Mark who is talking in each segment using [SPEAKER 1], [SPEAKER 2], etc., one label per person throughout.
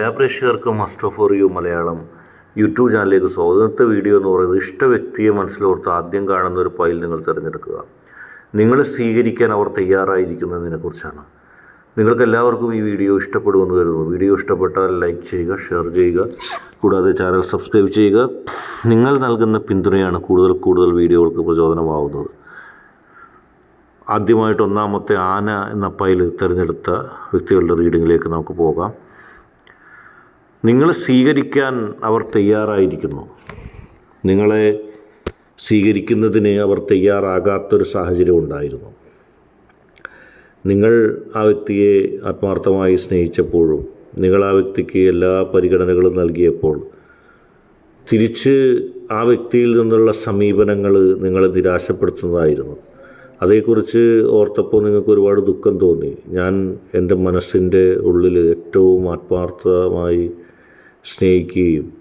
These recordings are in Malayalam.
[SPEAKER 1] എല്ലാ പ്രേക്ഷകർക്കും master for you Malayalam YouTube ചാനലിലേക്ക് സ്വാഗതം. വീഡിയോ എന്ന് പറയുന്നത് ഇഷ്ട വ്യക്തിയെ മനസ്സിലോർത്ത് ആദ്യം കാണുന്ന ഒരു ഫയൽ നിങ്ങൾ തിരഞ്ഞെടുക്കുക. നിങ്ങൾ സ്വീകരിക്കാൻ അവർ തയ്യാറായിരിക്കുന്നതിനെക്കുറിച്ചാണ് നിങ്ങൾക്ക് എല്ലാവർക്കും ഈ വീഡിയോ ഇഷ്ടപ്പെടുമെന്ന് കരുതുന്നു. വീഡിയോ ഇഷ്ടപ്പെട്ടാൽ ലൈക്ക് ചെയ്യുക ഷെയർ ചെയ്യുക കൂടാതെ ചാനൽ സബ്സ്ക്രൈബ് ചെയ്യുക. നിങ്ങൾ നൽകുന്ന പിന്തുണയാണ് കൂടുതൽ കൂടുതൽ വീഡിയോകൾക്ക് പ്രചോദനമാവുന്നത്. ആദ്യമായിട്ട് ഒന്നാമത്തെ ആന എന്ന പൈൽ തിരഞ്ഞെടുത്ത വ്യക്തികളുടെ റീഡിങ്ങിലേക്ക് നമുക്ക് പോകാം. നിങ്ങളെ സ്വീകരിക്കാൻ അവർ തയ്യാറായിരിക്കുന്നു. നിങ്ങളെ സ്വീകരിക്കുന്നതിന് അവർ തയ്യാറാകാത്തൊരു സാഹചര്യം ഉണ്ടായിരുന്നു. നിങ്ങൾ ആ വ്യക്തിയെ ആത്മാർത്ഥമായി സ്നേഹിച്ചപ്പോഴും നിങ്ങൾ ആ വ്യക്തിക്ക് എല്ലാ പരിഗണനകളും നൽകിയപ്പോൾ തിരിച്ച് ആ വ്യക്തിയിൽ നിന്നുള്ള സമീപനങ്ങൾ നിങ്ങളെ നിരാശപ്പെടുത്തുന്നതായിരുന്നു. അതേക്കുറിച്ച് ഓർത്തപ്പോൾ നിങ്ങൾക്ക് ഒരുപാട് ദുഃഖം തോന്നി. ഞാൻ എന്റെ മനസ്സിന്റെ ഉള്ളിൽ ഏറ്റവും ആത്മാർത്ഥമായി സ്നേഹിക്കുകയും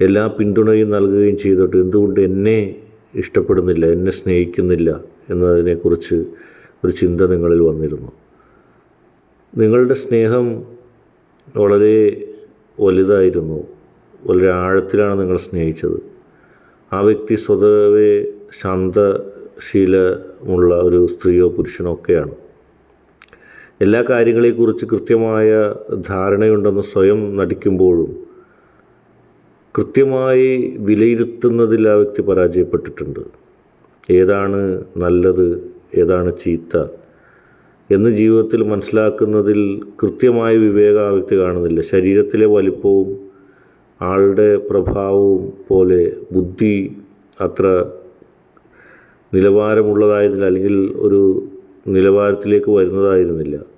[SPEAKER 1] എല്ലാ പിന്തുണയും നൽകുകയും ചെയ്തിട്ട് എന്തുകൊണ്ട് എന്നെ ഇഷ്ടപ്പെടുന്നില്ല എന്നെ സ്നേഹിക്കുന്നില്ല എന്നതിനെക്കുറിച്ച് ഒരു ചിന്ത നിങ്ങളിൽ വന്നിരുന്നു. നിങ്ങളുടെ സ്നേഹം വളരെ വലുതായിരുന്നു വളരെ ആഴത്തിലാണ് നിങ്ങൾ സ്നേഹിച്ചത്. ആ വ്യക്തി സ്വതവേ ശാന്തശീലമുള്ള ഒരു സ്ത്രീയോ പുരുഷനോ ഒക്കെയാണ്. എല്ലാ കാര്യങ്ങളെക്കുറിച്ച് കൃത്യമായ ധാരണയുണ്ടെന്ന് സ്വയം നടിക്കുമ്പോഴും കൃത്യമായി വിലയിരുത്തുന്നതിൽ ആ വ്യക്തി പരാജയപ്പെട്ടിട്ടുണ്ട്. ഏതാണ് നല്ലത് ഏതാണ് ചീത്ത എന്ന് ജീവിതത്തിൽ മനസ്സിലാക്കുന്നതിൽ കൃത്യമായ വിവേകം ആ വ്യക്തി കാണുന്നില്ല. ശരീരത്തിലെ വലിപ്പവും ആളുടെ പ്രഭാവവും പോലെ ബുദ്ധി അത്ര നിലവാരമുള്ളതായിരുന്നില്ല. അല്ലെങ്കിൽ ഒരു നിലവാരത്തിലേക്ക് വരുന്നതായിരുന്നില്ല.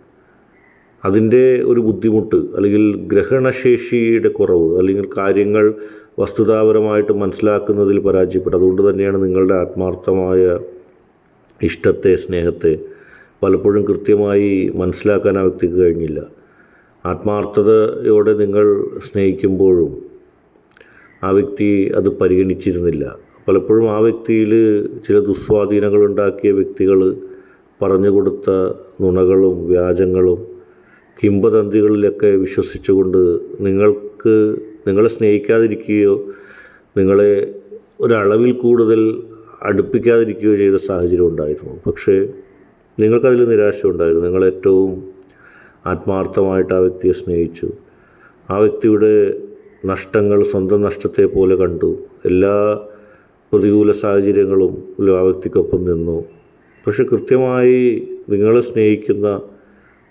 [SPEAKER 1] അതിന്റെ ഒരു ബുദ്ധിമുട്ട് അല്ലെങ്കിൽ ഗ്രഹണശേഷിയുടെ കുറവ് അല്ലെങ്കിൽ കാര്യങ്ങൾ വസ്തുതാപരമായിട്ട് മനസ്സിലാക്കുന്നതിൽ പരാജയപ്പെട്ടു. അതുകൊണ്ട് തന്നെയാണ് നിങ്ങളുടെ ആത്മാർത്ഥമായ ഇഷ്ടത്തെ സ്നേഹത്തെ പലപ്പോഴും കൃത്യമായി മനസ്സിലാക്കാൻ ആ വ്യക്തിക്ക് കഴിഞ്ഞില്ല. ആത്മാർത്ഥതയോടെ നിങ്ങൾ സ്നേഹിക്കുമ്പോഴും ആ വ്യക്തി അത് പരിഗണിച്ചിരുന്നില്ല. പലപ്പോഴും ആ വ്യക്തിയിൽ ചില ദുസ്വാധീനങ്ങൾ ഉണ്ടാക്കിയ വ്യക്തികൾ പറഞ്ഞു കൊടുത്ത നുണകളും വ്യാജങ്ങളും കിംബദന്തികളിലൊക്കെ വിശ്വസിച്ചുകൊണ്ട് നിങ്ങൾക്ക് നിങ്ങളെ സ്നേഹിക്കാതിരിക്കുകയോ നിങ്ങളെ ഒരളവിൽ കൂടുതൽ അടുപ്പിക്കാതിരിക്കുകയോ ചെയ്ത സാഹചര്യം ഉണ്ടായിരുന്നു. പക്ഷേ നിങ്ങൾക്കതിൽ നിരാശ ഉണ്ടായിരുന്നു നിങ്ങളേറ്റവും ആത്മാർത്ഥമായിട്ട് ആ വ്യക്തിയെ സ്നേഹിച്ചു. ആ വ്യക്തിയുടെ നഷ്ടങ്ങൾ സ്വന്തം നഷ്ടത്തെ പോലെ കണ്ടു. എല്ലാ പ്രതികൂല സാഹചര്യങ്ങളും ആ വ്യക്തിക്കൊപ്പം നിന്നു. പക്ഷെ കൃത്യമായി നിങ്ങളെ സ്നേഹിക്കുന്ന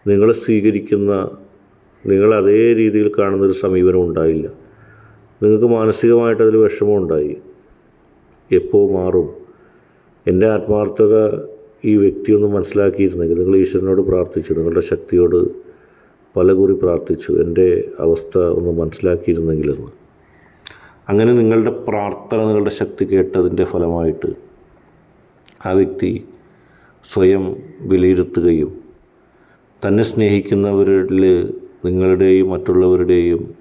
[SPEAKER 1] നിങ്ങളെ സ്വീകരിക്കുന്ന നിങ്ങൾ അതേ രീതിയിൽ കാണുന്നൊരു സമീപനം ഉണ്ടായില്ല. നിങ്ങൾക്ക് മാനസികമായിട്ട് അതിൽ വിഷമം ഉണ്ടായി. എപ്പോൾ മാറും? എന്റെ ആത്മാർത്ഥത ഈ വ്യക്തിയൊന്നും മനസ്സിലാക്കിയിരുന്നെങ്കിൽ നിങ്ങൾ ഈശ്വരനോട് പ്രാർത്ഥിച്ചു നിങ്ങളുടെ ശക്തിയോട് പലകുറി പ്രാർത്ഥിച്ചു എന്റെ അവസ്ഥ ഒന്ന് മനസ്സിലാക്കിയിരുന്നെങ്കിലെന്ന്. അങ്ങനെ നിങ്ങളുടെ പ്രാർത്ഥന നിങ്ങളുടെ ശക്തി കേട്ടതിന്റെ ഫലമായിട്ട് ആ വ്യക്തി സ്വയം വിലയിരുത്തുകയും തന്നെ സ്നേഹിക്കുന്നവരിൽ നിങ്ങളുടെയും മറ്റുള്ളവരുടെയും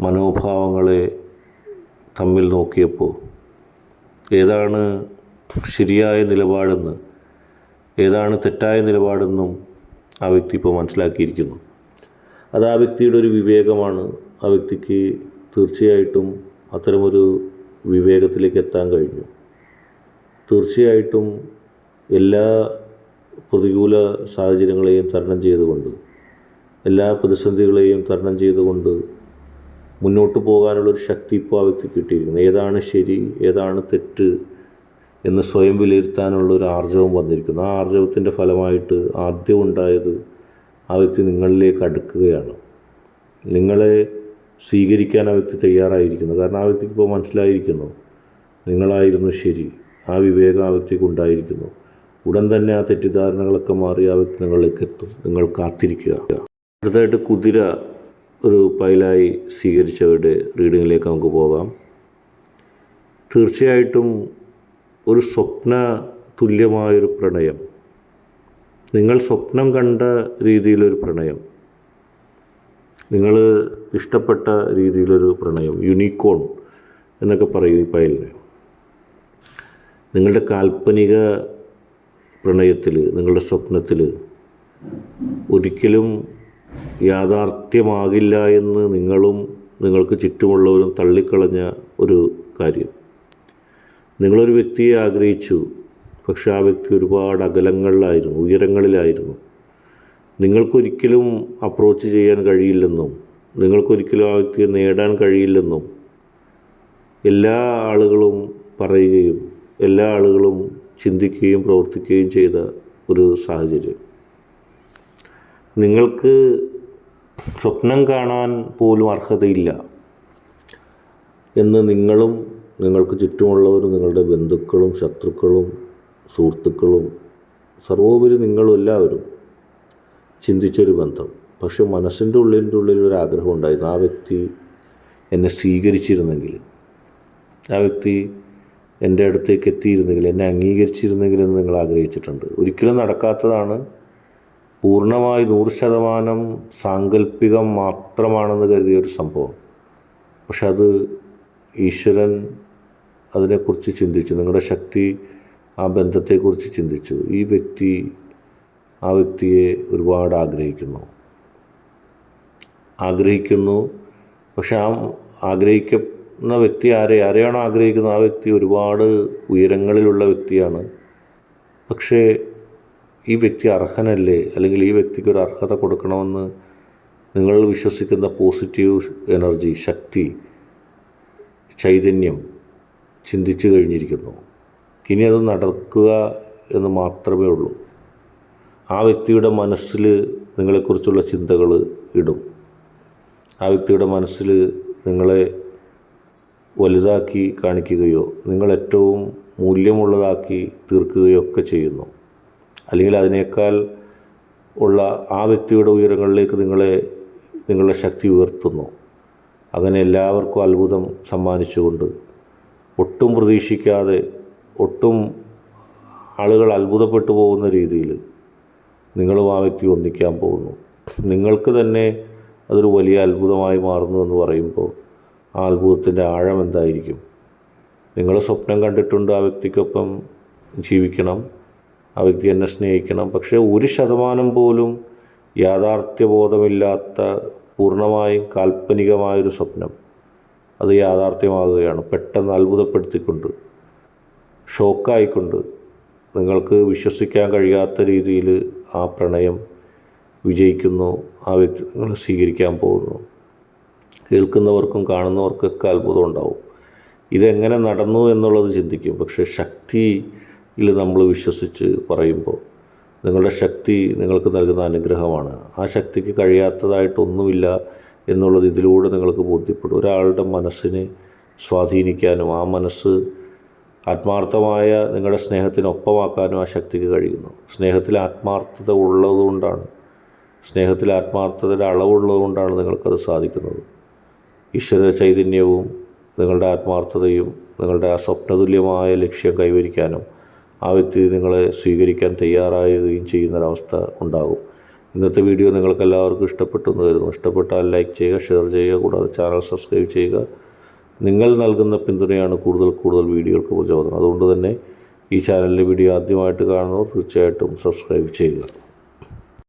[SPEAKER 1] മനോഭാവങ്ങളെ തമ്മിൽ നോക്കിയപ്പോൾ ഏതാണ് ശരിയായ നിലപാടെന്ന് ഏതാണ് തെറ്റായ നിലപാടെന്നും ആ വ്യക്തി ഇപ്പോൾ മനസ്സിലാക്കിയിരിക്കുന്നു. അത് ആ വ്യക്തിയുടെ ഒരു വിവേകമാണ്. ആ വ്യക്തിക്ക് തീർച്ചയായിട്ടും അത്തരമൊരു വിവേകത്തിലേക്ക് എത്താൻ കഴിഞ്ഞു. തീർച്ചയായിട്ടും എല്ലാ പ്രതികൂല സാഹചര്യങ്ങളെയും തരണം ചെയ്തുകൊണ്ട് എല്ലാ പ്രതിസന്ധികളെയും തരണം ചെയ്തുകൊണ്ട് മുന്നോട്ട് പോകാനുള്ളൊരു ശക്തി ഇപ്പോൾ ആ വ്യക്തി കിട്ടിയിരിക്കുന്നു. ഏതാണ് ശരി ഏതാണ് തെറ്റ് എന്ന് സ്വയം വിലയിരുത്താനുള്ള ഒരു ആർജവം വന്നിരിക്കുന്നു. ആ ആർജവത്തിന്റെ ഫലമായിട്ട് ആദ്യം ഉണ്ടായത് ആ വ്യക്തി നിങ്ങളിലേക്ക് അടുക്കുകയാണ്. നിങ്ങളെ സ്വീകരിക്കാൻ ആ വ്യക്തി തയ്യാറായിരിക്കുന്നു. കാരണം ആ വ്യക്തിക്ക് ഇപ്പോൾ മനസ്സിലായിരിക്കുന്നു നിങ്ങളായിരുന്നു ശരി ആ വിവേകം ആ വ്യക്തിക്ക് ഉണ്ടായിരിക്കുന്നു. ഉടൻ തന്നെ ആ തെറ്റിദ്ധാരണകളൊക്കെ മാറി ആ വ്യക്തി നിങ്ങളിലേക്ക് എത്തും. നിങ്ങൾ കാത്തിരിക്കുക. അടുത്തായിട്ട് കുതിര ഒരു പൈലായി സ്വീകരിച്ചവരുടെ റീഡിങ്ങിലേക്ക് നമുക്ക് പോകാം. തീർച്ചയായിട്ടും ഒരു സ്വപ്ന തുല്യമായൊരു പ്രണയം. നിങ്ങൾ സ്വപ്നം കണ്ട രീതിയിലൊരു പ്രണയം. നിങ്ങൾ ഇഷ്ടപ്പെട്ട രീതിയിലൊരു പ്രണയം. യുണീക്കോൺ എന്നൊക്കെ പറയും ഈ പയലിന് നിങ്ങളുടെ കാൽപ്പനിക പ്രണയത്തിൽ നിങ്ങളുടെ സ്വപ്നത്തിൽ ഒരിക്കലും യാഥാർത്ഥ യാഥാർത്ഥ്യമാകില്ല എന്ന് നിങ്ങളും നിങ്ങൾക്ക് ചുറ്റുമുള്ളവരും തള്ളിക്കളഞ്ഞ ഒരു കാര്യം. നിങ്ങളൊരു വ്യക്തിയെ ആഗ്രഹിച്ചു പക്ഷെ ആ വ്യക്തി ഒരുപാട് അകലങ്ങളിലായിരുന്നു ഉയരങ്ങളിലായിരുന്നു. നിങ്ങൾക്കൊരിക്കലും അപ്രോച്ച് ചെയ്യാൻ കഴിയില്ലെന്നും നിങ്ങൾക്കൊരിക്കലും ആ വ്യക്തിയെ നേടാൻ കഴിയില്ലെന്നും എല്ലാ ആളുകളും പറയുകയും എല്ലാ ആളുകളും ചിന്തിക്കുകയും പ്രവർത്തിക്കുകയും ചെയ്ത ഒരു സാഹചര്യം. നിങ്ങൾക്ക് സ്വപ്നം കാണാൻ പോലും അർഹതയില്ല എന്ന് നിങ്ങളും നിങ്ങൾക്ക് ചുറ്റുമുള്ളവരും നിങ്ങളുടെ ബന്ധുക്കളും ശത്രുക്കളും സുഹൃത്തുക്കളും സർവോപരി നിങ്ങളും എല്ലാവരും ചിന്തിച്ചൊരു ബന്ധം. പക്ഷെ മനസ്സിന്റെ ഉള്ളിന്റെ ഉള്ളിൽ ഒരു ആഗ്രഹം ഉണ്ടായിരുന്നു. ആ വ്യക്തി എന്നെ സ്വീകരിച്ചിരുന്നെങ്കിൽ ആ വ്യക്തി എന്റെ അടുത്തേക്ക് എത്തിയിരുന്നെങ്കിൽ എന്നെ അംഗീകരിച്ചിരുന്നെങ്കിൽ എന്ന് നിങ്ങൾ ആഗ്രഹിച്ചിട്ടുണ്ട്. ഒരിക്കലും നടക്കാത്തതാണ്. പൂർണമായി നൂറ് ശതമാനം സാങ്കല്പികം മാത്രമാണെന്ന് കരുതിയ ഒരു സംഭവം. പക്ഷെ അത് ഈശ്വരൻ അതിനെക്കുറിച്ച് ചിന്തിച്ചു. നിങ്ങളുടെ ശക്തി ആ ബന്ധത്തെക്കുറിച്ച് ചിന്തിച്ചു. ഈ വ്യക്തി ആ വ്യക്തിയെ ഒരുപാട് ആഗ്രഹിക്കുന്നു. ആഗ്രഹിക്കുന്നു. പക്ഷെ ആ ആഗ്രഹിക്കുന്ന വ്യക്തി ആരെ ആരെയാണോ ആഗ്രഹിക്കുന്നത് ആ വ്യക്തി ഒരുപാട് ഉയരങ്ങളിലുള്ള വ്യക്തിയാണ്. പക്ഷേ ഈ വ്യക്തി അർഹനല്ലേ? അല്ലെങ്കിൽ ഈ വ്യക്തിക്ക് ഒരു അർഹത കൊടുക്കണമെന്ന് നിങ്ങൾ വിശ്വസിക്കുന്ന പോസിറ്റീവ് എനർജി ശക്തി ചൈതന്യം ചിന്തിച്ചു കഴിഞ്ഞിരിക്കുന്നു. ഇനി അത് നടക്കുക എന്ന് മാത്രമേ ഉള്ളൂ. ആ വ്യക്തിയുടെ മനസ്സിൽ നിങ്ങളെക്കുറിച്ചുള്ള ചിന്തകൾ ഇടും. ആ വ്യക്തിയുടെ മനസ്സിൽ നിങ്ങളെ വലുതാക്കി കാണിക്കുകയോ നിങ്ങൾ ഏറ്റവും മൂല്യമുള്ളതാക്കി തീർക്കുകയോ ഒക്കെ ചെയ്യുന്നു. അല്ലെങ്കിൽ അതിനേക്കാൾ ഉള്ള ആ വ്യക്തിയുടെ ഉയരങ്ങളിലേക്ക് നിങ്ങളെ നിങ്ങളുടെ ശക്തി ഉയർത്തുന്നു. അങ്ങനെ എല്ലാവർക്കും അത്ഭുതം സമ്മാനിച്ചുകൊണ്ട് ഒട്ടും പ്രതീക്ഷിക്കാതെ ഒട്ടും ആളുകൾ അത്ഭുതപ്പെട്ടു പോകുന്ന രീതിയിൽ നിങ്ങളും ആ വ്യക്തി ഒന്നിക്കാൻ പോകുന്നു. നിങ്ങൾക്ക് തന്നെ അതൊരു വലിയ അത്ഭുതമായി മാറുന്നു എന്ന് പറയുമ്പോൾ ആ അത്ഭുതത്തിന്റെ ആഴം എന്തായിരിക്കും? നിങ്ങൾ സ്വപ്നം കണ്ടിട്ടുണ്ട് ആ വ്യക്തിക്കൊപ്പം ജീവിക്കണം ആ വ്യക്തി എന്നെ സ്നേഹിക്കണം. പക്ഷേ ഒരു ശതമാനം പോലും യാഥാർത്ഥ്യബോധമില്ലാത്ത പൂർണമായും കാൽപ്പനികമായൊരു സ്വപ്നം അത് യാഥാർത്ഥ്യമാകുകയാണ്. പെട്ടെന്ന് അത്ഭുതപ്പെടുത്തിക്കൊണ്ട് ഷോക്കായിക്കൊണ്ട് നിങ്ങൾക്ക് വിശ്വസിക്കാൻ കഴിയാത്ത രീതിയിൽ ആ പ്രണയം വിജയിക്കുന്നു ആ വ്യക്തി നിങ്ങൾ സ്വീകരിക്കാൻ പോകുന്നു. കേൾക്കുന്നവർക്കും കാണുന്നവർക്കൊക്കെ അത്ഭുതം ഉണ്ടാവും. ഇതെങ്ങനെ നടന്നു എന്നുള്ളത് ചിന്തിക്കും. പക്ഷേ ശക്തിയിൽ നമ്മൾ വിശ്വസിച്ച് പറയുമ്പോൾ നിങ്ങളുടെ ശക്തി നിങ്ങൾക്ക് നൽകുന്ന അനുഗ്രഹമാണ്. ആ ശക്തിക്ക് കഴിയാത്തതായിട്ടൊന്നുമില്ല എന്നുള്ളത് ഇതിലൂടെ നിങ്ങൾക്ക് ബോധ്യപ്പെടും. ഒരാളുടെ മനസ്സിനെ സ്വാധീനിക്കാനും ആ മനസ്സ് ആത്മാർത്ഥമായ നിങ്ങളുടെ സ്നേഹത്തിനൊപ്പമാക്കാനും ആ ശക്തിക്ക് കഴിയുന്നു. സ്നേഹത്തിൽ ആത്മാർത്ഥത ഉള്ളതുകൊണ്ടാണ് സ്നേഹത്തിൽ ആത്മാർത്ഥതയുടെ അളവുള്ളതുകൊണ്ടാണ് നിങ്ങൾക്കത് സാധിക്കുന്നത്. ഈശ്വര ചൈതന്യവും നിങ്ങളുടെ ആത്മാർത്ഥതയും നിങ്ങളുടെ ആ സ്വപ്നതുല്യമായ ലക്ഷ്യം കൈവരിക്കാനും ആ വ്യക്തി നിങ്ങളെ സ്വീകരിക്കാൻ തയ്യാറാകുകയും ചെയ്യുന്നൊരവസ്ഥ ഉണ്ടാകും. ഇന്നത്തെ വീഡിയോ നിങ്ങൾക്ക് എല്ലാവർക്കും ഇഷ്ടപ്പെട്ടു എന്ന് കരുതുന്നു. ഇഷ്ടപ്പെട്ടാൽ ലൈക്ക് ചെയ്യുക ഷെയർ ചെയ്യുക കൂടാതെ ചാനൽ സബ്സ്ക്രൈബ് ചെയ്യുക. നിങ്ങൾ നൽകുന്ന പിന്തുണയാണ് കൂടുതൽ കൂടുതൽ വീഡിയോകൾക്ക് പ്രചോദനം. അതുകൊണ്ട് തന്നെ ഈ ചാനലിലെ വീഡിയോ ആദ്യമായിട്ട് കാണുന്നവർ തീർച്ചയായിട്ടും സബ്സ്ക്രൈബ് ചെയ്യുക.